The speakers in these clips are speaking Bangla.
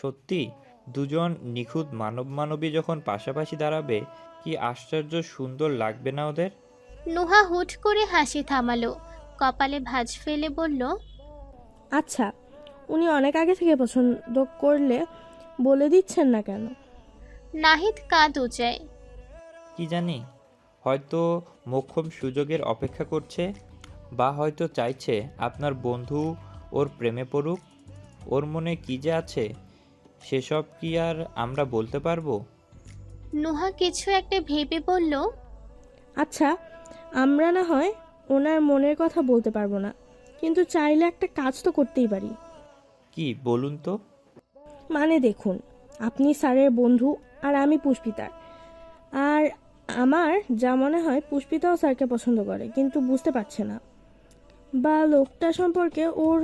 সত্যি দুজন নিখুঁত মানব মানবী যখন পাশাপাশি দাঁড়াবে কি আশ্চর্য সুন্দর লাগবে না ওদের? নুহা হুট করে হাসি থামালো। কপালে ভাঁজ ফেলে বলল আচ্ছা উনি অনেক আগে থেকে পছন্দ করলে বলে দিচ্ছেন না কেন? নাহিদ কাঁদ উচায়। কি জানি হয়তো মোক্ষম সুযোগের অপেক্ষা করছে বা হয়তো চাইছে আপনার বন্ধু ওর প্রেমে পড়ুক। ওর মনে কি যে আছে? সেসব কি আর আমরা বলতে পারব? নুহা কিছু একটা ভেবে বলল আচ্ছা আমরা না হয় ওনার মনের কথা বলতে পারব না কিন্তু চাইলে একটা কাজ তো করতেই পারি। কি বলুন তো। মানে দেখুন আপনি স্যারের বন্ধু আর আমি পুষ্পিতার আর আমার যা মনে হয় পুষ্পিতাও স্যারকে পছন্দ করে কিন্তু বুঝতে পারছে না। বা লোকটা সম্পর্কে ওর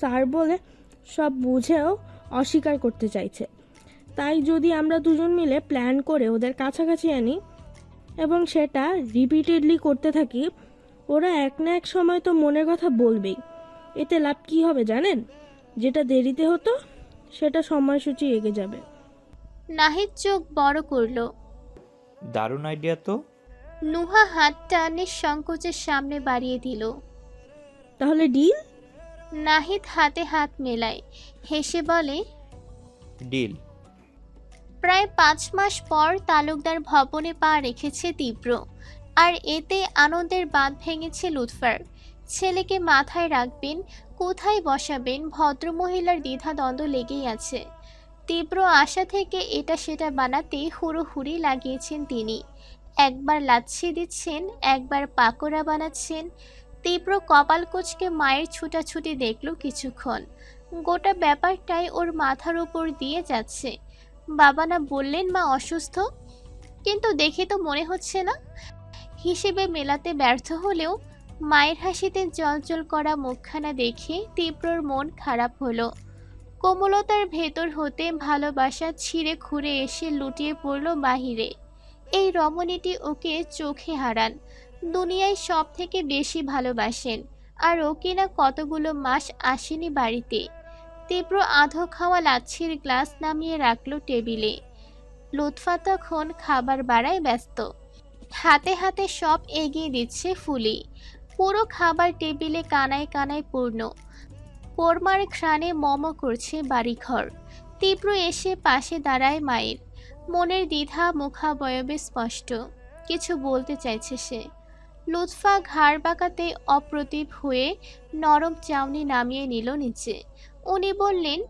স্যার বলে সব বুঝেও অস্বীকার করতে চাইছে। তাই যদি আমরা দুজন মিলে প্ল্যান করে ওদের কাছাকাছি আনি এবং সেটা রিপিটেডলি করতে থাকি ওরা এক না এক সময় তো মনের কথা বলবেই। এতে লাভ কী হবে জানেন? যেটা দেরিতে হতো সেটা সময়সূচি এগিয়ে যাবে। নাহিদ চোখ বড় করল। দারুণ আইডিয়া তো। নুহা হাতটা নিঃসংকোচের সামনে বাড়িয়ে দিল। তাহলে ডিল নাহিদ হাতে হাত মেলায়। হেসে বলে ডিল। প্রায় পাঁচ মাস পর তালুকদার ভবনে পা রেখেছে তীব্র আর এতে আনন্দের বাঁধ ভেঙেছে লুৎফার। ছেলেকে মাথায় রাখবেন কোথায় বসাবেন ভদ্রমহিলার দ্বিধাদ্বন্দ্ব লেগেই আছে। তীব্র আশা থেকে এটা সেটা বানাতে হুড়োহুড়ি লাগিয়েছেন তিনি। একবার লাচ্ছি দিচ্ছেন একবার পাকোড়া বানাচ্ছেন। তীব্র কপাল কোচকে মায়ের ছুটাছুটি দেখল কিছুক্ষণ। গোটা ব্যাপারটাই ওর মাথার উপর দিয়ে যাচ্ছে। বাবা না বললেন মা অসুস্থ? কিন্তু দেখে তো মনে হচ্ছে না। হিসেবে মেলাতে ব্যর্থ হলেও মায়ের হাসিতে জলজল করা মুখখানা দেখে তীব্রর মন খারাপ হলো। কোমলতার ভেতর হতে ভালোবাসা ছিঁড়ে খুঁড়ে এসে লুটিয়ে পড়ল বাহিরে। এই রমণীটি ওকে চোখে হারান। দুনিয়ায় সব থেকে বেশি ভালোবাসেন। আর ও কিনা কতগুলো মাস আসেনি বাড়িতে। তীব্র আধো খাওয়া লাচ্ছির গ্লাস নামিয়ে রাখল টেবিলে। লুৎফা তখন খাবার বাড়ায় ব্যস্ত। হাতে হাতে সব এগিয়ে দিচ্ছে ফুলি। পুরো খাবার টেবিলে কানায় কানায় পূর্ণ। পোরমার ঘ্রাণে মম করছে বাড়িঘর। তীব্র এসে পাশে দাঁড়ায় মায়ের। মনের দ্বিধা মুখাবয়বে স্পষ্ট। কিছু বলতে চাইছে সে। লুৎফা ঘাড় বাঁকাতে অপ্রতিভ হয়ে নরম চাউনি নামিয়ে নিল নিচে। উনি বললেন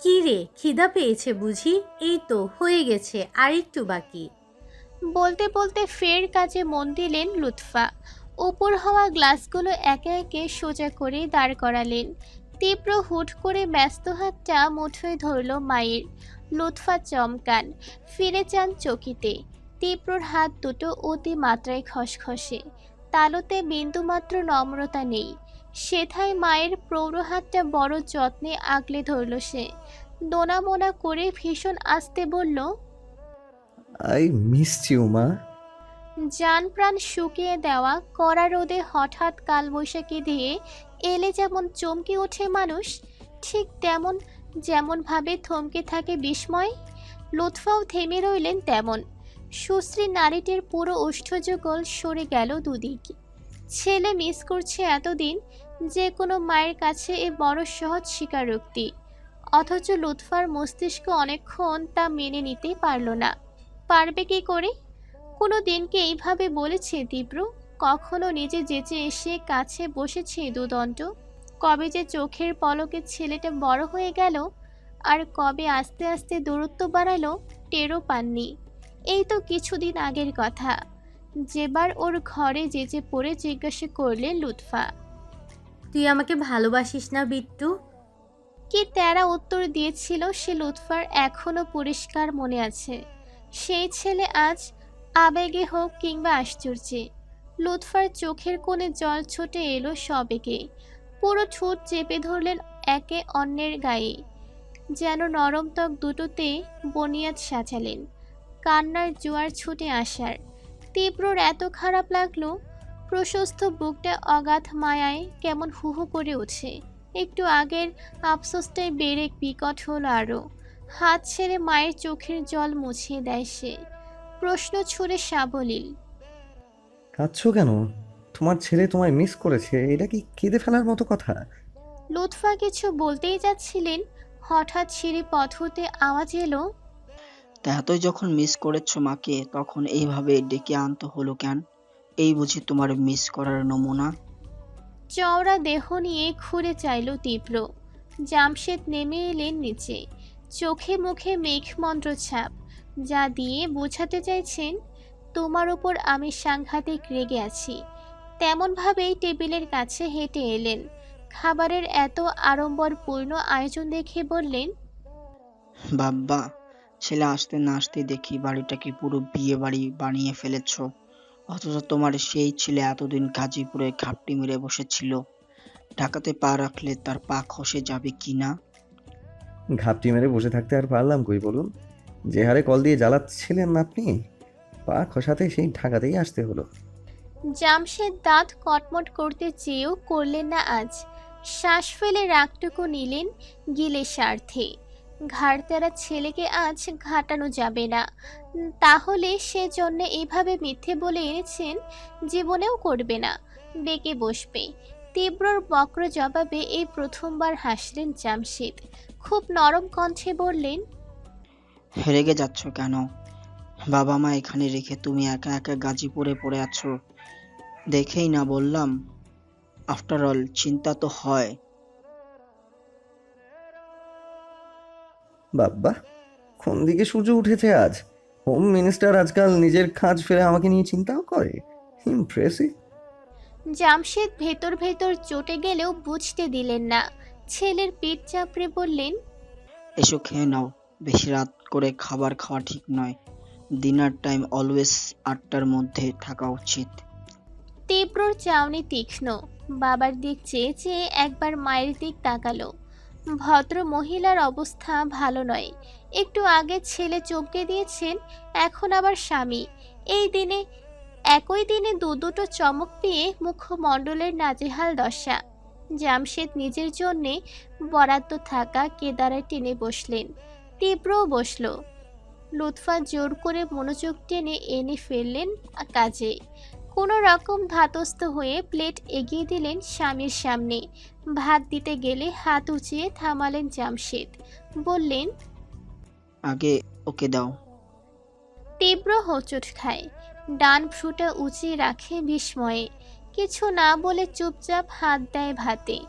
কি রে খিদা পেয়েছে বুঝি? এই তো হয়ে গেছে আর একটু বাকি। বলতে বলতে ফের কাজে মন দিলেন লুৎফা। উপর হওয়া গ্লাসগুলো একে একে সোজা করে দাঁড় করালেন। তীব্র হুট করে ব্যস্ত হাতটা মুঠোয় ধরল মায়ের। লুৎফা চমকান ফিরে যান চকিতে। তীব্রর হাত দুটো অতি মাত্রায় খসখসে। তালুতে বিন্দুমাত্র নম্রতা নেই। সেথায় মায়ের প্রৌঢ় হাতটা বড় যত্নে আগলে ধরল সে। দোনামোনা করে ভীষণ আস্তে বলল আই মিস ইউ মা। যান প্রাণ শুকিয়ে দেওয়া কড়া রোদে হঠাৎ কালবৈশাখী দিয়ে এলে যেমন চমকে ওঠে মানুষ ঠিক তেমন যেমনভাবে থমকে থাকে বিস্ময় লুৎফাও থেমে রইলেন তেমন। সুশ্রী নারীটির পুরো ওষ্ঠযুগল সরে গেল দুদিকে। ছেলে মিস করছে এতদিন যে কোনো মায়ের কাছে এ বড় সহজ স্বীকারোক্তি। অথচ লুৎফার মস্তিষ্ক অনেকক্ষণ তা মেনে নিতে পারল না। পারবে কি করে? কোনো দিনকে এইভাবে বলেছে তীব্র কখনো নিজে যেচে এসে কাছে বসেছে দুদণ্ড? কবে যে চোখের পলকে ছেলেটা বড় হয়ে গেল, আর কবে আস্তে আস্তে দূরত্ব বাড়ালো টেরও পাননি। এই তো কিছুদিন আগের কথা। যেবার ওর ঘরে যেচে পড়ে জিজ্ঞাসা করলে লুৎফা তুই আমাকে ভালোবাসিস না, বিট্টু? কি তেরা উত্তর দিয়েছিল সে লুৎফার এখনও পরিষ্কার মনে আছে। সেই ছেলে আজ আবেগে হোক কিংবা আশ্চর্যে। লুৎফার চোখের কোণে জল ছুটে এলো সবেগে। পুরো ঠোঁট চেপে ধরলেন একে অন্যের গায়ে। যেন নরম ত্বক দুটোতে বনিয়াদ সাজালেন। কান্নার জোয়ার ছুটে আসার। তীব্রর এত খারাপ লাগল প্রশস্ত বুকটা অগাধ মায়ায় কেমন হুহু করে ওঠে একটু আগের আফসোসটাই বেড়ে বিকট হলো আরও। হাত ছেড়ে মায়ের চোখের জল মুছিয়ে দেয় সে। প্রশ্ন ছুড়ে সাবলীল। কাঁদছো কেন? তোমার ছেলে তোমায় মিস করেছে এটা কি কেঁদে ফেলার মতো কথা? লুৎফা কিছু বলতেই যাচ্ছিলেন হঠাৎ সিঁড়ি পথ হতে আওয়াজ এলো। তা এতই যখন মিস করেছ মাকে তখন এইভাবে ডেকে আনতে হলো কেন? এই বুঝি তোমার মিস করার নমুনা? চওড়া দেহ নিয়ে ঘুরে চাইল তীব্র। জামশেদ নেমে এলেন নিচে। চোখে মুখে মেঘমন্ত্র ছাপ যা দিয়ে বোঝাতে চাইছেন তোমার ওপর আমি সাংঘাতিক রেগে আছি। তেমনভাবেই টেবিলের কাছে হেঁটে এলেন। খাবারের এত আড়ম্বরপূর্ণ আয়োজন দেখে বললেন বাব্বা ছেলে আসতে না আসতে দেখি বাড়িটাকে পুরো বিয়ে বাড়ি বানিয়ে ফেলেছো। অথচ তোমার সেই ছেলে এতদিন গাজীপুরে ঘাপটি মেরে বসেছিল। ঢাকাতে পা রাখলে তার পা খসে যাবে কি না? ঘাপটি মেরে বসে থাকতে আর পারলাম কই বলুন? যে হারে কল দিয়ে জ্বালাচ্ছিলেন না আপনি পা খসাতে সেই ঢাকাতেই আসতে হলো। জামশেদ দাঁত কটমট করতে চেয়েও করলেন না আজ। শ্বাস ফেলে রাগটুকু নিলেন গিলে স্বার্থে। ঘাড়তেরা ছেলেকে আজ ঘাটানো যাবে না। তাহলে সেজন্য এভাবে মিথ্যে বলে এনেছেন, জীবনেও করবে না। বেঁকে বসবে। তীব্রর বক্র জবাবে এই প্রথমবার হাসলেন জামশেদ। খুব নরম কণ্ঠে বললেন, রেগে যাচ্ছ কেন? বাবা মা এখানে রেখে তুমি একা একা গাজীপুরে পড়ে আছো। দেখেই না বললাম। আফটার অল চিন্তা তো হয়। বাব্বা কোন দিকে সূর্য উঠেছে আজ? হোম মিনিস্টার আজকাল নিজের কাজ ফেলে আমাকে নিয়ে চিন্তাও করে। ইমপ্রেসিভ জামশেদ ভেতর ভেতর চটে গেলেও বুঝতে দিলেন না। ছেলের পিঠ চাপড়ে বললেন এসো খেয়ে নাও। বেশি রাত করে খাবার খাওয়া ঠিক নয়। ডিনার টাইম অলওয়েজ আটটার মধ্যে থাকা উচিত। তীব্র চাউনি তীক্ষ্ণ। বাবার দিক চেয়ে চেয়ে একবার মায়ের দিক তাকালো। ভদ্র মহিলার অবস্থা ভালো নয়। একটু আগে ছেলে চমকে দিয়েছেন, এখন আবার স্বামী। এই দিনে, একই দিনে দু দুটো চমক পেয়ে মুখমণ্ডলের নাজেহাল দশা। জামশেদ নিজের জন্যে বরাদ্দ থাকা কেদারে টেনে বসলেন। তীব্রও বসল। লুৎফা জোর করে মনোযোগ টেনে এনে ফেললেন কাজে। কোনো রকম ধাতস্থ হয়ে প্লেট এগিয়ে দিলেন স্বামীর সামনে। ভাত দিতে গেলে হাত উঁচিয়ে থামালেন জামশেদ। বললেন আগে ওকে দাও। তীব্র হোঁচট খায়। ডান ভ্রুটা উঁচিয়ে রাখে বিস্ময়ে। কিছু না বলে চুপচাপ হাত দেয় ভাতে।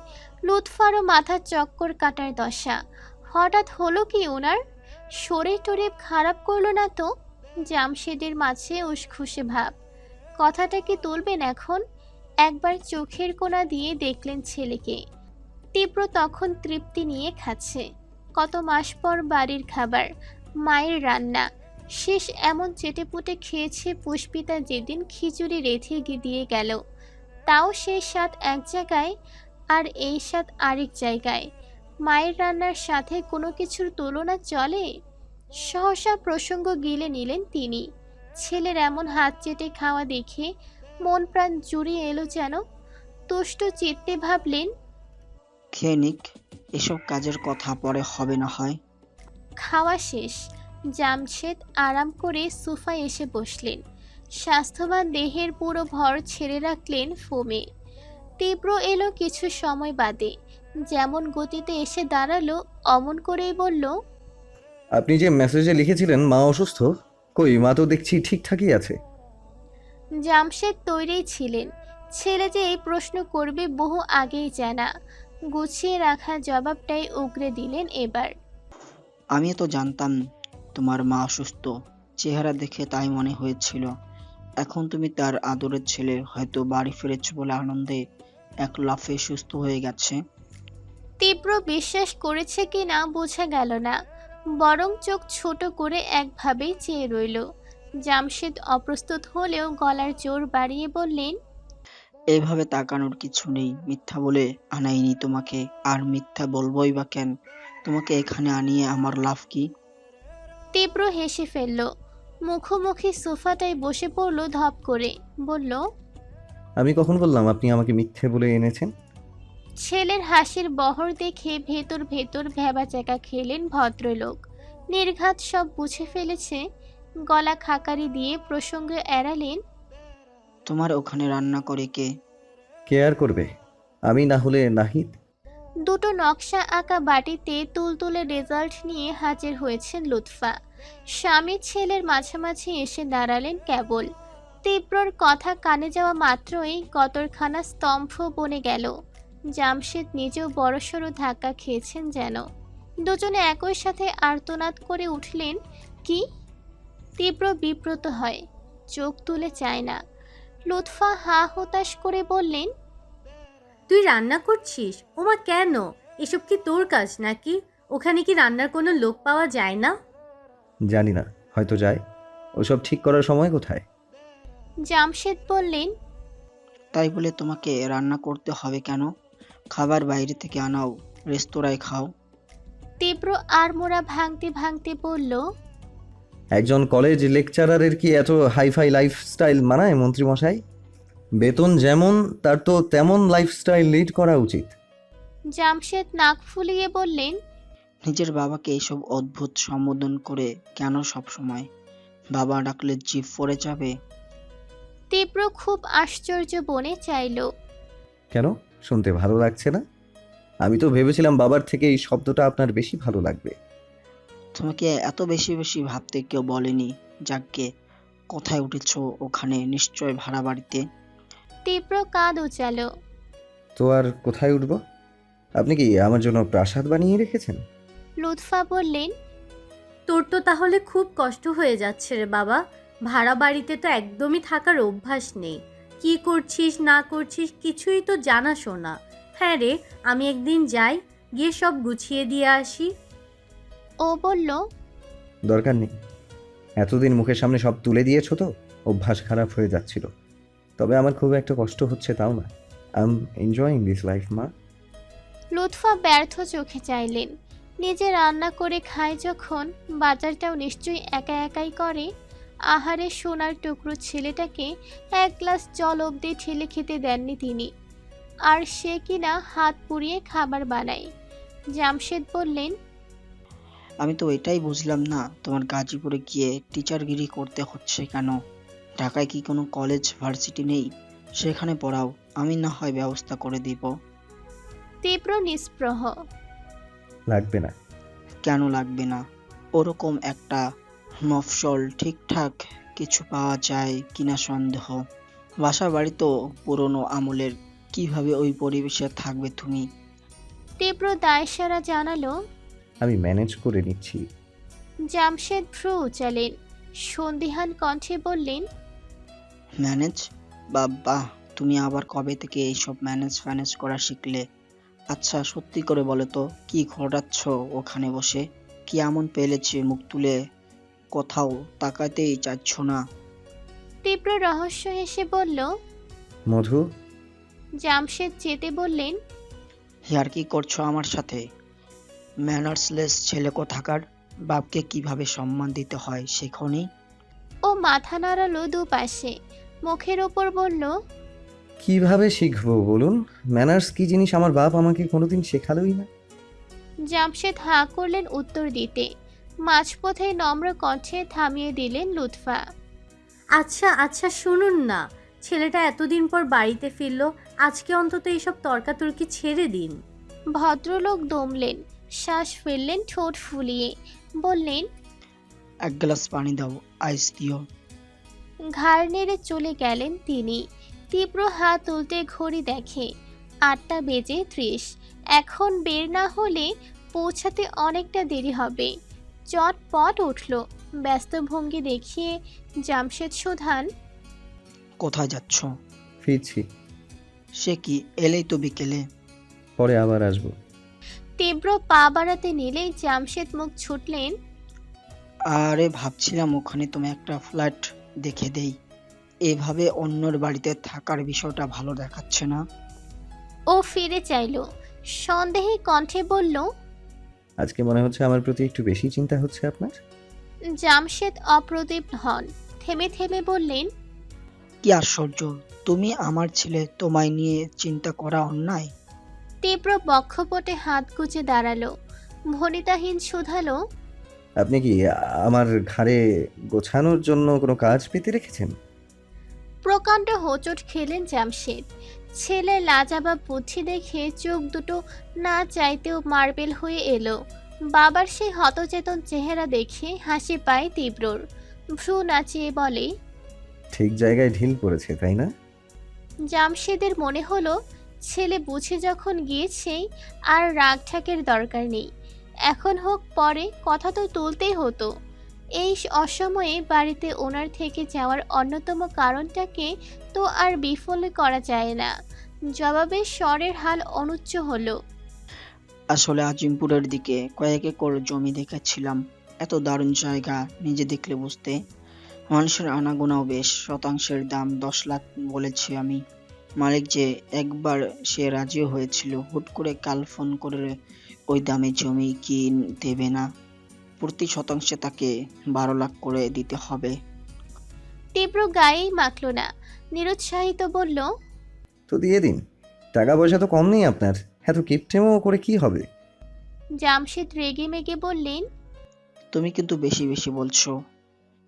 লুৎফারও মাথার চক্কর কাটার দশা। হঠাৎ হলো কি ওনার? শরীর টরে খারাপ করল না তো? জামশেদের মাঝে উসখুসে ভাব। কথাটা কি তুলবেন এখন? একবার চোখের কোণা দিয়ে দেখলেন ছেলেকে। তীব্র তখন তৃপ্তি নিয়ে খাচ্ছে। কত মাস পর বাড়ির খাবার, মায়ের রান্না। শেষ এমন চেটেপুটে খেয়েছে পুষ্পিতা যেদিন খিচুড়ি রেঁধে দিয়ে গেল। তাও সেই স্বাদ এক জায়গায় আর এই স্বাদ আরেক জায়গায়। মায়ের রান্নার সাথে কোনো কিছুর তুলনা চলে? সহসা প্রসঙ্গ গিলে নিলেন তিনি। ছেলের এমন হাত চেটে খাওয়া দেখে মন প্রাণ জুড়িয়ে এলো যেন। তুষ্ট চিত্তে ভাবলেন খেয়ে নিক এসব কাজের কথা পরে হবে না হয়। খাওয়া শেষ। জামশেদ আরাম করে সোফায় এসে বসলেন। স্বাস্থ্যবান দেহের পুরো ভর ছেড়ে রাখলেন ফোমে। তীব্র এলো কিছু সময় বাদে। যেমন গতিতে এসে দাঁড়াল অমন করেই বলল আপনি যে মেসেজে লিখেছিলেন মা অসুস্থ? কই মা তো দেখছি ঠিকঠাকই আছে। জামশেদ তৈরিই ছিলেন। ছেলে যে এই প্রশ্ন করবে বহু আগেই জানা। গুছিয়ে রাখা জবাবটাই উগরে দিলেন এবার। আমি তো জানতাম তোমার মা অসুস্থ। চেহারা দেখে তাই মনে হয়েছিল। এখন তুমি তার আদরের ছেলে হয়তো বাড়ি ফিরেছ বলে আনন্দে এক লাফে সুস্থ হয়ে গেছে। তীব্র বিশ্বাস করেছে কি না বোঝা গেল না। বরং চোখ ছোট করে একভাবেই চেয়ে রইল। জামশেদ অপ্রস্তুত হলেও গলার জোর বাড়িয়ে বললেন এভাবে তাকানোর কিছু নেই মিথ্যা বলে আনাইনি তোমাকে। আর মিথ্যা বলবোই বা কেন? তোমাকে এখানে আনিয়ে আমার লাভ কি? তীব্র হেসে ফেলল। মুখোমুখি সোফাটায় বসে পড়ল ধপ করে বলল আমি কখন বললাম আপনি আমাকে মিথ্যে বলে এনেছেন? ছেলের হাসির বহর দেখে ভেতর ভেতর ভেবাচাকা খেলেন ভদ্রলোক। নির্ঘাত সব বুঝে ফেলেছে। গলা খাকারি দিয়ে প্রসঙ্গ এড়ালেন তোমার ওখানে রান্না করে কে? কেয়ার করবে? আমি না হলে নাহিদ? দুটো নকশা আঁকা বাটিতে তুলতুলে রেজাল্ট নিয়ে হাজির হয়েছেন লুৎফা। স্বামী ছেলের মাঝামাঝি এসে দাঁড়ালেন কেবল। তীব্রর কথা কানে যাওয়া মাত্রই কতরখানা স্তম্ভ বনে গেল। জামশেদ নিজেও বড়সড় ধাক্কা খেয়েছেন যেন। দুজনে একই সাথে আর্তনাদ করে উঠলেন কি? তীব্র বিব্রত হয় চোখ তুলে চায় না। লুৎফা হা হতাশ করে বললেন তুই রান্না করছিস? ওমা কেন? এসব কি তোর কাজ নাকি? ওখানে কি রান্নার কোনো লোক পাওয়া যায় না? জানি না হয়তো যায়। ওসব ঠিক করার সময় কোথায়? জামশেদ বললেন তাই বলে তোমাকে রান্না করতে হবে কেন? খাবার বাইরে থেকে আনাও রেস্তোরাঁয় খাও। তীব্র আড়মোড়া ভাঙতে ভাঙতে বলল একজন কলেজ লেকচারারের কি এত হাইফাই লাইফস্টাইল মানায় মন্ত্রীমশাই? বেতন যেমন তার তো তেমন লাইফস্টাইল লিড করা উচিত। জামশেদ নাক ফুলিয়ে বললেন নিজের বাবাকে এইসব অদ্ভুত সম্বোধন করে কেন সব সময়? বাবা ডাকলে জিভ পড়ে যাবে। তীব্র খুব আশ্চর্য বনে চাইল। কেন? শুনতে ভালো লাগছে না? আমি তো ভেবেছিলাম বাবার থেকে এই শব্দটা আপনার বেশি ভালো লাগবে। তোমাকে এত বেশি বেশি ভাবতে কেউ বলেনি যাকে কোথায় উঠেছো ওখানে নিশ্চয় ভাড়া বাড়িতে? তীব্র কাঁদ উচাল। তো আর কোথায় উঠব? আপনি কি আমার জন্য প্রাসাদ বানিয়ে রেখেছেন? লুৎফা বললেন তোর তো তাহলে খুব কষ্ট হয়ে যাচ্ছে রে বাবা। ভাড়া বাড়িতে তো একদমই থাকার অভ্যাস নেই। কি করছিস না করছিস কিছুই তো জানা শোনা হ্যাঁ রে আমি একদিন যাই গিয়ে সব গুছিয়ে দিয়ে আসি। ও বলল দরকার নেই। এতদিন মুখের সামনে সব তুলে দিয়েছ তো অভ্যাস খারাপ হয়ে যাচ্ছিল। তবে আমার খুব একটা কষ্ট হচ্ছে তাও না। I am enjoying this life মা। লুৎফা ব্যর্থ চোখে চাইলেন। নিজে রান্না করে খায় যখন বাজারটাও নিশ্চয়ই একা একাই করে। আহারে সোনার টুকরো ছেলেটাকে এক গ্লাস জল অবধি ঠেলে খেতে দেননি তিনি। আর সে কিনা হাত পুড়িয়ে খাবার বানায়। জামশেদ বললেন আমি তো এটাই বুঝলাম না তোমার গাজীপুরে গিয়ে টিচারগিরি করতে হচ্ছে কেন? ঢাকায় কি কোনো কলেজ ভার্সিটি নেই? সেখানে পড়াও আমি না হয় ব্যবস্থা করে দিব। তীব্র নিস্পৃহ। লাগবে না। কেন লাগবে না? ওরকম একটা মফসল ঠিকঠাক কিছু পাওয়া যায় কিনা সন্দেহ। বাসা বাড়ি তো পুরনো আমলের কীভাবে ওই পরিবেশে থাকবে তুমি? তীব্র দায়সারা জানালো। আমি ম্যানেজ করে নিচ্ছি। জামশেদ ভ্রু উচালেন সন্দিহান কণ্ঠে বললেন ম্যানেজ? বাবা তুমি আবার কবে থেকে এইসব ম্যানেজ ফ্যানেজ করা শিখলে? আচ্ছা সত্যি করে বলো তো কি ঘটাচ্ছ ওখানে বসে? কি এমন পেলেছে মুখ তুলে কোথাও তাকাতেই চাচ্ছ না। তীব্র রহস্য হেসে বলল মধু? জামশেদ যেতে বললেন হিয়ার কি করছ আমার সাথে? ম্যানার্সলেস ছেলে কোথাকার? বাপকে কীভাবে সম্মান দিতে হয় শেখনি ও মাথা নাড়ালো দুপাশে। মুখের ওপর বলল কীভাবে শিখব বলুন? ম্যানার্স কি জিনিস আমার বাপ আমাকে কোনোদিন শেখালোই না। জামশেদ হাঁ করলেন উত্তর দিতে। মাঝপথে নম্র কণ্ঠে থামিয়ে দিলেন লুৎফা। আচ্ছা আচ্ছা শুনুন না। ছেলেটা এতদিন পর বাড়িতে ফিরল আজকে অন্তত এইসব তর্কাতর্কি ছেড়ে দিন। ভদ্রলোক দমলেন শ্বাস ফেললেন ঠোঁট ফুলিয়ে বললেন এক গ্লাস পানি দাও আইস দিও। ঘাড় নেড়ে চলে গেলেন তিনি। তীব্র হাত তুলতে ঘড়ি দেখে আটটা বেজে ত্রিশ। এখন বের না হলে পৌঁছাতে অনেকটা দেরি হবে। চটপট উঠল। ব্যস্ত ভঙ্গি দেখিয়ে জামশেদ সুধান কোথায় যাচ্ছ? ফিরছি। সে কি এলেই তো বিকেলে? পরে আবার আসব। তীব্র পা বাড়াতে নিলেই জামশেদ মুখ ছুটলেন। আরে ভাবছিলাম ওখানে তুমি একটা ফ্ল্যাট দেখে দেই। এভাবে অন্যর বাড়িতে থাকার বিষয়টা ভালো দেখাচ্ছে না। ও ফিরে চাইল। সন্দেহে কণ্ঠে বলল আজকে মনে হচ্ছে আমার প্রতি একটু বেশি চিন্তা হচ্ছে আপনার? জামশেদ অপ্রদীপ হন থেমে থেমে বললেন কি আশ্চর্য তুমি আমার ছেলে তোমায় নিয়ে চিন্তা করা অন্যায়? তীব্র বক্ষপটে হাত গুজে দাঁড়াল ভনিতাহীন শুধালো আপনি কি আমার ঘাড়ে গোছানোর জন্য কোনো কাজ পেতে রেখেছেন? প্রকাণ্ড হোঁচট খেলেন জামশেদ ছেলের লাজাবাব বুদ্ধি দেখে চোখ দুটো না চাইতেও মার্বেল হয়ে এলো। বাবার সেই হতচেতন চেহারা দেখে হাসি পায় তীব্রর। ভ্রু নাচিয়ে বলে ঠিক জায়গায় ঢিল পড়েছে তাই না? জামশেদের মনে হলো ছেলে বুঝে যখন গিয়েছেই আর রাগ ঠাকের দরকার নেই। এখন হোক পরে কথা তো তুলতেই হতো। এই অসময়ে বাড়িতে ওনার থেকে যাওয়ার অন্যতম কারণটাকে তো আর বিফল করা যায় না। জবাবে স্বরের হাল অনুচ্চ হলো, আসলে আজিমপুরের দিকে কয়েক একর জমি দেখেছিলাম। এত দারুণ জায়গা, নিজে দেখলে বুঝতে। মানুষের আনাগোনাও বেশ, শতাংশের দাম দশ লাখ বলেছি আমি। মালিক যে একবার সে রাজিও হয়েছিল, হুট করে কাল ফোন করে ওই দামে জমি কি দেবে না। প্রতি শতাংশে তাকে বারো লাখ করে দিতে হবে। তীব্র গায়েই মাখল না। নিরুৎসাহিত বলল তো দিয়ে দিন। টাকা পয়সা তো কম নেই আপনার। এত কিপটেমো করে কি হবে? জামশেদ রেগে মেগে বললেন তুমি কিন্তু বেশি বেশি বলছো।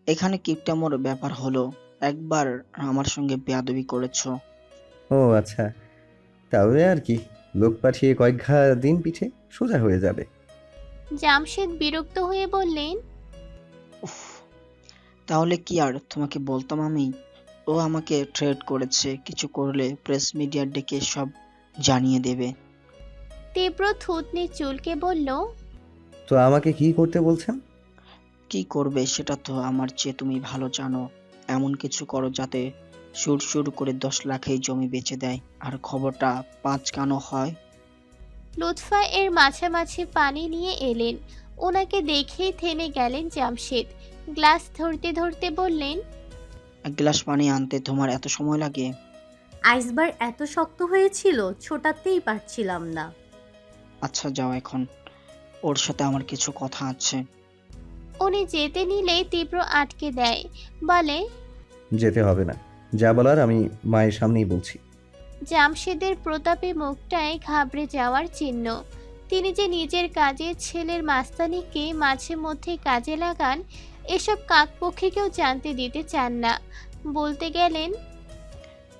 এখানে কিপটামোর ব্যাপার হলো একবার আমার সঙ্গে বেয়াদবি করেছ। ও আচ্ছা। তাহলে আর কি। লোক পাঠিয়ে কয়েক ঘা দিন পিঠে সোজা হয়ে যাবে। জামশেদ বিরক্ত হয়ে বললেন উফ তাহলে কি আর তোমাকে বলতাম আমি? ও আমাকে থ্রেট করেছে কিছু করলে প্রেস মিডিয়া ডেকে সব জানিয়ে দেবে। তীব্র থুতনি চুলকে বলল তো আমাকে কি করতে বলছেন? কি করবে সেটা তো আমার চেয়ে তুমি ভালো জানো। এমন কিছু করো যাতে সুর সুর করে দশ লাখেই জমি বেচে দেয়। আর খবরটা পাঁচ কানো হয়। লুৎফা এর মাঝামাঝি পানি নিয়ে এলেন। ওনাকে দেখেই থেমে গেলেন জামশেদ। গ্লাস ধরতে ধরতে বললেন এক গ্লাস পানি আনতে তোমার এত সময় লাগে? আইসবার এত শক্ত হয়েছিল ছোটাতেই পারছিলাম না। আচ্ছা যাও এখন। ওর সাথে আমার কিছু কথা আছে। উনি যেতে নিলেই তীব্র আটকে দেয়। বলে যেতে হবে না। যা বলার আমি মায়ের সামনেই বলছি। জামশেদের প্রতাপে মুখটায় ঘাবড়ে যাওয়ার চিহ্ন। তিনি যে নিজের কাজে ছেলের মাস্তানিকে মাঝে মধ্যে কাজে লাগান এসব কাকপক্ষীকেও জানতে দিতে চান না। বলতে গেলেন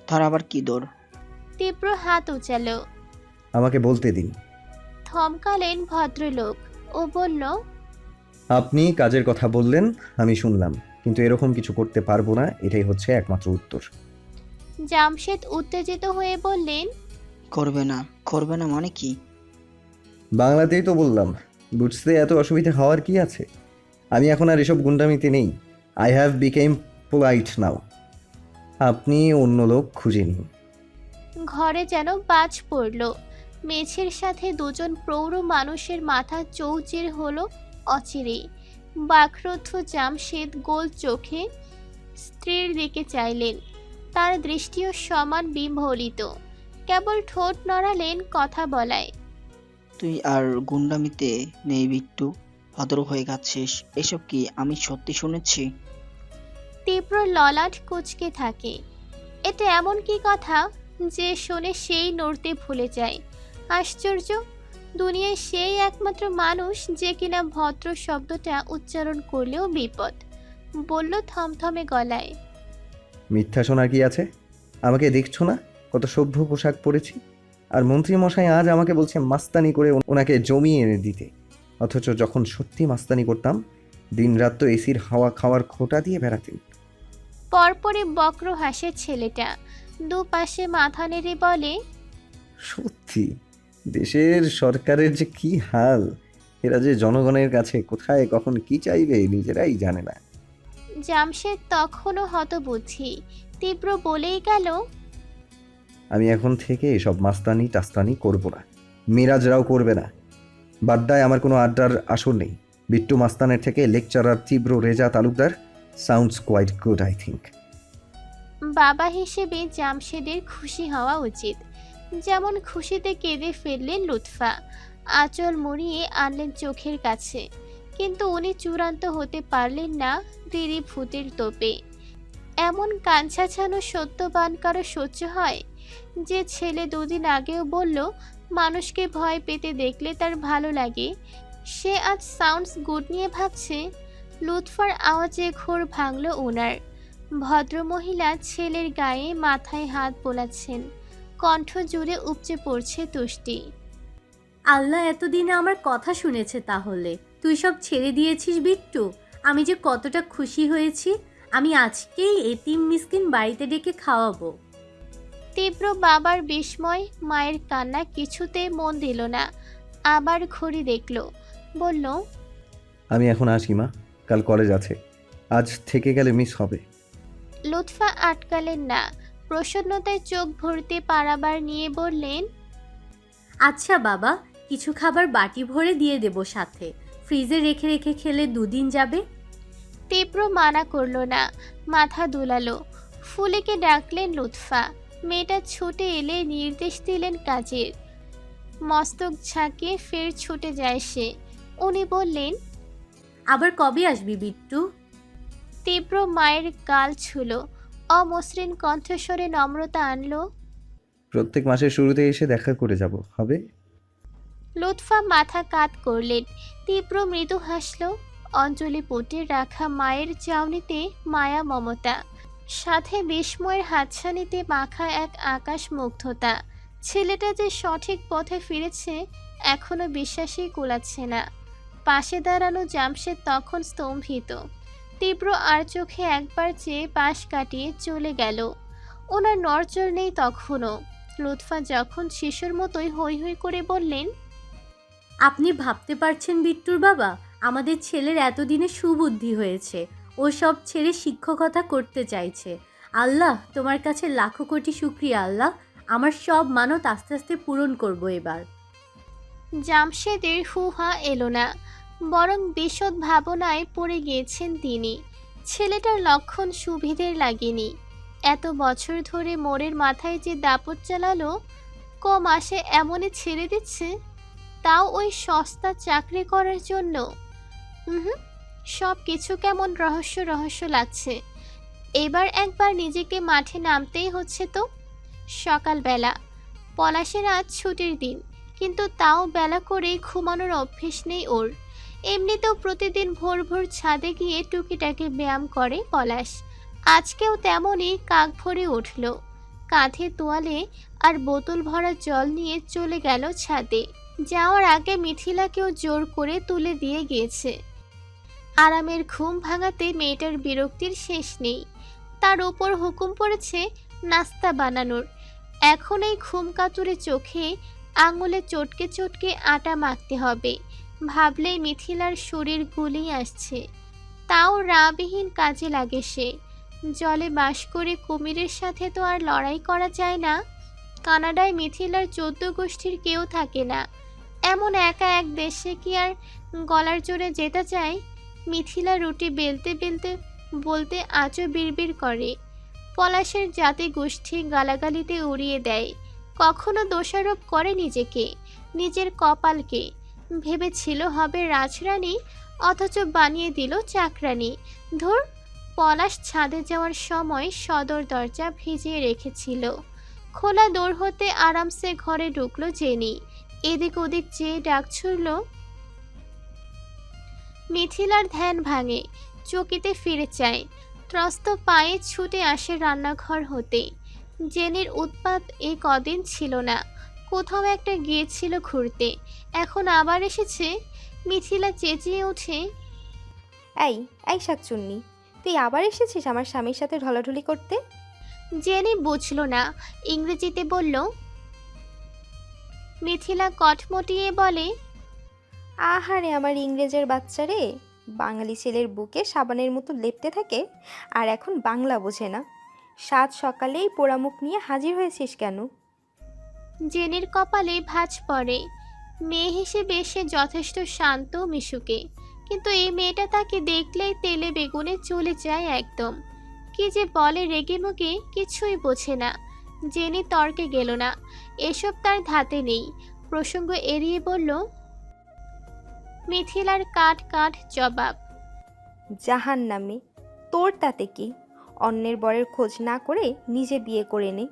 তার আবার কি দৌড় তীব্র হাত উচালো। আমাকে বলতে দিন। থমকালেন ভদ্রলোক ও বলল আপনি কাজের কথা বললেন আমি শুনলাম। কিন্তু এরকম কিছু করতে পারব না এটাই হচ্ছে একমাত্র উত্তর। জামশেদ উত্তেজিত হয়ে বললেন করবে না করবে না মানে কি? বাংলাতেই তো বললাম বুঝতে এত অসুবিধা হওয়ার কি আছে? আমি এখন আর এসব গুন্ডামিতে নেই I have become polite now আপনি অন্য লোক খুঁজে নিন। ঘরে যেন বাজ পড়ল মেঝের সাথে দুজন প্রৌঢ় মানুষের মাথা চৌচির হলো অচিরে বাকরুদ্ধ জামশেদ গোল চোখে স্ত্রীর দিকে চাইলেন তার দৃষ্টিও সমান বিম্বলিত কেবল ঠোঁট নড়ালেন কথা বলায়। তুই আর গুন্ডামিতে নেই বিট্টু ভদ্র হয়ে গেছিস এসব কি আমি সত্যি শুনেছি? তীব্র ললাট কুচকে থাকে। এটা এমন কি কথা যে শোনে সেই নড়তে ভুলে যায়। আশ্চর্য দুনিয়ায় সেই একমাত্র মানুষ যে কিনা ভদ্র শব্দটা উচ্চারণ করলেও বিপদ। বলল থমথমে গলায়। মিথ্যা শোনার কি আছে? আমাকে দেখছ না? কত সভ্য পোশাক পরেছি? আর মন্ত্রী মশাই আজ আমাকে বলছে মাস্তানি করে ওনাকে জমিয়ে এনে দিতে। অথচ যখন সত্যি মাস্তানি করতাম দিনরাত তো এসির হাওয়া খাওয়ার খোটা দিয়ে বেড়াতেন। পরপরে বক্র হাসে ছেলেটা। দুপাশে মাথা নেড়ে বলে সত্যি দেশের সরকারের যে কি হাল? এরা যে জনগণের কাছে কোথায় কখন কি চাইবে নিজেরাই জানে না। জামশেদ তখনও হতবুদ্ধি। তীব্র বলেই গেল আমি এখন থেকে এসব মাস্তানি টাস্তানি করব না মিরাজরাও করবে না। বাড্ডায় আমার কোনো আড্ডার আসর নেই। বিট্টু মাস্তানের থেকে lecturer Tibro Reza Talukdar sounds quite good I think বাবা হিসেবে জামশেদের খুশি হওয়া উচিত। যেমন খুশিতে কেঁদে ফেললেন লুৎফা। আঁচল মুড়িয়ে আনলেন চোখের কাছে। কিন্তু উনি চূড়ান্ত হতে পারলেন না দিদি ভূতের তোপে। এমন কাঞ্ছা ছানো সত্যবান কারও সহ্য হয়? যে ছেলে দুদিন আগেও বলল, মানুষকে ভয় পেতে দেখলে তার ভালো লাগে। সে আজ সাউন্ডস গুড নিয়ে ভাবছে। লুৎফার আওয়াজে ঘোর ভাঙল ওনার ভদ্রমহিলা ছেলের গায়ে মাথায় হাত বোলাচ্ছেন। কণ্ঠ জুড়ে উপচে পড়ছে তুষ্টি। আল্লাহ এতদিনে আমার কথা শুনেছে তাহলে। তুই সব ছেড়ে দিয়েছিস বিট্টু? আমি যে কতটা খুশি হয়েছি আমি আজকেই এতিম মিসকিন বাড়িতে ডেকে খাওয়াবো। তীব্র বাবার বিস্ময় মায়ের কান্না কিছুতে মন দিল না। আবার ঘড়ি দেখল বলল আমি এখন আসি মা। কাল কলেজ আছে। আজ থেকে গেলে মিস হবে। লুৎফা আটকালেন না। প্রসন্নতায় চোখ ভরতে পারাবার নিয়ে বললেন আচ্ছা বাবা কিছু খাবার বাটি ভরে দিয়ে দেব সাথে। ফ্রিজে রেখে রেখে খেলে দুদিন যাবে? তীব্র মানা করল না। মাথা দুলালো। ফুলিকে ডাকলেন লুৎফা। মেয়েটা ছুটে এলে নির্দেশ দিলেন কাজের। মস্তক ঝাঁকিয়ে ফের ছুটে যায় সে। উনি বললেন আবার কবে আসবি বিট্টু? তীব্র মায়ের গাল ছুলো। অমসৃণ কণ্ঠস্বরে নম্রতা আনলো। প্রত্যেক মাসের শুরুতে এসে দেখা করে যাব হবে? লুৎফা মাথা কাত করলেন। তীব্র মৃদু হাসল। অঞ্জলি পুটে রাখা মায়ের চাউনিতে মায়া মমতা। সাথে বিস্ময়ের হাতছানিতে মাখা এক আকাশ মুগ্ধতা। ছেলেটা যে সঠিক পথে ফিরেছে, এখনও বিশ্বাসই কুলাচ্ছে না। পাশে দাঁড়ানো জামশেদ তখন স্তম্ভিত। তীব্র আর চোখে একবার চেয়ে পাশ কাটিয়ে চলে গেল। ওনার নড়চড় নেই তখনও লুৎফা যখন শিশুর মতোই হৈ হৈ করে বললেন আপনি ভাবতে পারছেন বিট্টুর বাবা? আমাদের ছেলের এতদিনে সুবুদ্ধি হয়েছে। ও সব ছেড়ে শিক্ষকতা করতে চাইছে। আল্লাহ, তোমার কাছে লাখো কোটি শুক্রিয়া আল্লাহ। আমার সব মানত আস্তে আস্তে পূরণ করব এবার। জামশেদের হুহা এলো না, বরং বিশদ ভাবনায় পড়ে গিয়েছেন তিনি। ছেলেটার লক্ষণ সুবিধের লাগেনি। এত বছর ধরে মোড়ের মাথায় যে দাপট চালালো ক মাসে এমনই ছেড়ে দিচ্ছে? তাও ওই সস্তা চাকরি করার জন্য? হুম সব কিছু কেমন রহস্য রহস্য লাগছে। এবার একবার নিজেকে মাঠে নামতেই হচ্ছে তো। সকালবেলা, পলাশের আজ ছুটির দিন, কিন্তু তাও বেলা করে ঘুমানোর অভ্যেস নেই ওর। এমনিতেও প্রতিদিন ভোর ভোর ছাদে গিয়ে টুকিটাকি ব্যায়াম করে পলাশ। আজকেও তেমনই কাক ভরে উঠল। কাঁধে তোয়ালে আর বোতল ভরা জল নিয়ে চলে গেল ছাদে। যাওয়ার আগে মিথিলাকেও জোর করে তুলে দিয়ে গিয়েছে। আরামের ঘুম ভাঙাতে মেয়েটার বিরক্তির শেষ নেই। তার ওপর হুকুম পড়েছে নাস্তা বানানোর। এখন এই ঘুম কাতুরে চোখে, আঙুলে চটকে চটকে আটা মাখতে হবে। ভাবলেই মিথিলার শরীর গুলি আসছে। তাও রাবিহীন কাজে লাগে সে। জলে বাস করে কুমিরের সাথে তো আর লড়াই করা যায় না। কানাডায় মিথিলার চোদ্দ গোষ্ঠীর কেউ থাকে না। এমন একা এক দেশে কি আর গলার জোরে যেতে চায়? মিথিলা রুটি বেলতে বেলতে বলতে আজও বিড়বিড় করে। পলাশের জাতি গোষ্ঠী গালাগালিতে উড়িয়ে দেয়। কখনো দোষারোপ করে নিজেকে, নিজের কপালকে। ভেবেছিল হবে রাজরানী, অথচ বানিয়ে দিল চাকরানী। ধর, পলাশ ছাদে যাওয়ার সময় সদর দরজা ভিজিয়ে রেখেছিল। খোলা দৌড় হতে আরামসে ঘরে ঢুকলো জেনি। এদিক ওদিক চেয়ে ডাক ছুড়ল মিথিলার ধ্যান ভাঙে চকিতে ফিরে চায়। ত্রস্ত পায়ে ছুটে আসে রান্নাঘর হতে। জেনের উৎপাত এই কদিন ছিল না কোথাও একটা গিয়েছিল ঘুরতে। এখন আবার এসেছে মিথিলা চেঁচিয়ে ওঠে এই এই শাকচুন্নি তুই আবার এসেছিস আমার স্বামীর সাথে ঢলাঢলি করতে? জেনে বুঝল না ইংরেজিতে বলল মিথিলা কটমটিয়ে বলে আহারে আমার ইংরেজের বাচ্চা রে বাঙালি ছেলের বুকে সাবানের মতো লেপতে থাকে আর এখন বাংলা বোঝে না। সাত সকালেই পোড়ামুখ নিয়ে হাজির হয়েছিস কেন? জেনের কপালে ভাঁজ পড়ে। মেয়ে হিসেবে সে যথেষ্ট শান্ত মিশুকে কিন্তু এই মেয়েটা তাকে দেখলেই তেলে বেগুনে চলে যায় একদম। কি যে বলে রেগে মুগে কিছুই বোঝে না। জেনি তর্কে গেল না। এসব তার ধাতে নেই। প্রসঙ্গ এড়িয়ে বলল মিথিলার কাঠ কাঠ জবাব। জাহান নামে তোর তাতে কি? অন্যের বরের খোঁজ না করে নিজে বিয়ে করে নে।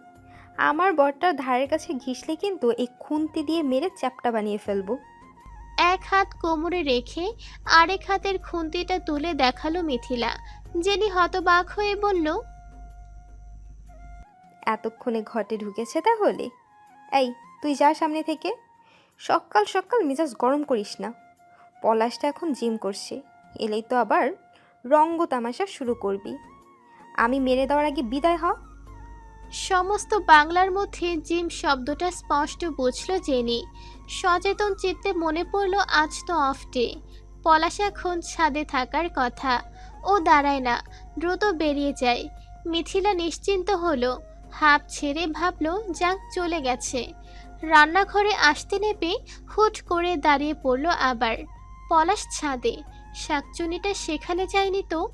আমার বরটার ধারের কাছে ঘিসলে কিন্তু এই খুন্তি দিয়ে মেরে চ্যাপটা বানিয়ে ফেলব। এক হাত কোমরে রেখে আরেক হাতের খুন্তিটা তুলে দেখাল মিথিলা। জেনি হতবাক হয়ে বলল এতক্ষণে ঘটে ঢুকেছে তাহলে? এই, তুই যা সামনে থেকে। সকাল সকাল মেজাজ গরম করিস না। পলাশটা এখন জিম করছে। এলেই তো আবার রঙ্গ তামাশা শুরু করবি। আমি মেরে দেওয়ার আগে বিদায় হ। সমস্ত বাংলার মধ্যে জিম শব্দটা স্পষ্ট বুঝল জেনি। সচেতন চিত্তে মনে পড়ল আজ তো অফ ডে পলাশ এখন ছাদে থাকার কথা। ও দাঁড়ায় না, দ্রুত বেরিয়ে যায়। মিথিলা নিশ্চিন্ত হলো। হাফ ছেড়ে ভাবল, যাক, চলে গেছে। রান্নাঘরে আসতে নেপে হুট করে দাঁড়িয়ে পড়ল আবার। পলাশ ছাদে। শাকচুনিটা সেখানে যায়নি তো?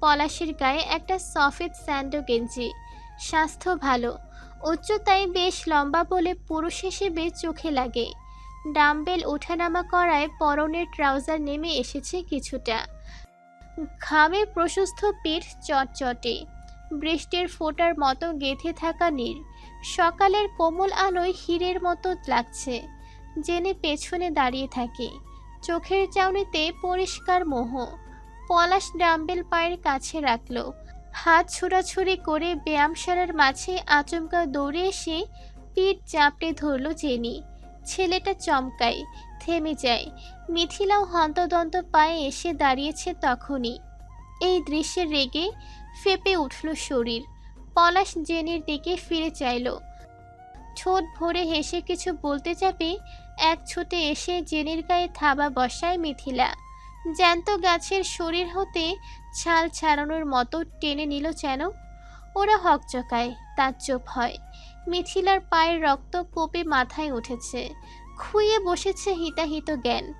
পলাশের গায়ে একটা সফেদ স্যান্ডো গেঞ্জি। স্বাস্থ্য ভালো। উচ্চতায় বেশ লম্বা বলে পুরুষ হিসেবে চোখে লাগে। ডাম্বেল ওঠানামা করায় পরনের ট্রাউজার নেমে এসেছে কিছুটা। ঘামে প্রশস্ত পিঠ চটচটে। বৃষ্টির ফোঁটার মতো গেঁথে থাকা নীর সকালের কোমল আলোয় হীরের মতো লাগছে, জেনে পেছনে দাঁড়িয়ে থাকে। চোখের চাউনিতে পরিষ্কার মোহ। পলাশ ডাম্বেল পায়ের কাছে রাখল। হাত ছোড়াছুড়ি করে ব্যায়ামশালার মাঝে আচমকা দৌড়ে এসে পিঠ চাপড়ে ধরল জেনি। ছেলেটা চমকায়, থেমে যায়। মিথিলাও হন্তদন্ত পায়ে এসে দাঁড়িয়েছে তখনই। এই দৃশ্যের রেগে ফেপে উঠল শরীর। পলাশ জেনির দিকে ফিরে চাইল। ঠোঁট ভরে হেসে কিছু বলতে যাবে এক ছুটে এসে জেনির গায়ে থাবা বসায় মিথিলা। জ্যান্ত গাছের শরীর হতে ছাল ছাড়ানোর মতো টেনে নিল যেন। ওরা হকচকায়, তার চোপ হয়। মিথিলার পায়ের রক্ত কোপে মাথায় উঠেছে। খুইয়ে বসেছে হিতাহিত জ্ঞান।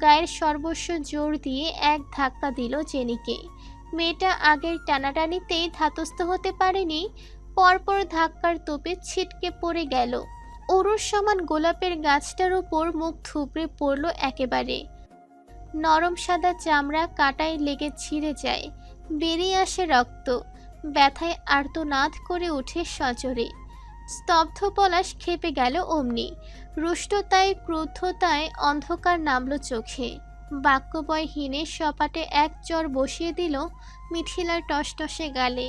গায়ের সর্বস্ব জোর দিয়ে এক ধাক্কা দিল জেনিকে। মেয়েটা আগের টানাটানিতেই ধাতস্থ হতে পারেনি, পরপর ধাক্কার তোপে ছিটকে পড়ে গেল। অরুর সমান গোলাপের গাছটার উপর মুখ থুবড়ে পড়ল একেবারে। নরম সাদা চামড়া কাটায় লেগে ছিঁড়ে যায়, বেরিয়ে আসে রক্ত, ব্যথায় আর্তনাদ করে ওঠে সজোরে। স্তব্ধ পলাশ খেপে গেল অমনি, রুষ্টতায়, ক্রুদ্ধতায় অন্ধকার নামল চোখে। বাক্যবয় হীনে সপাটে এক চর বসিয়ে দিল মিথিলার টসটসে গালে।